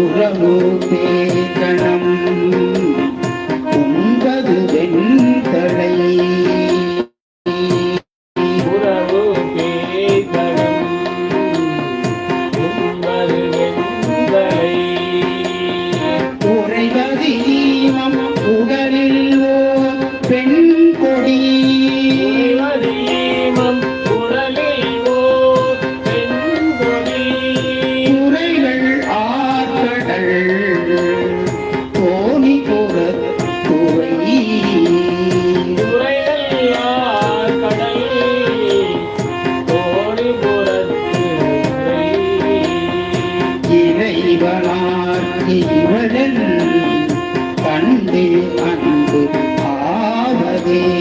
உறவு இறைவனார் இவரன் கண்டு அன்பு ஆவதே.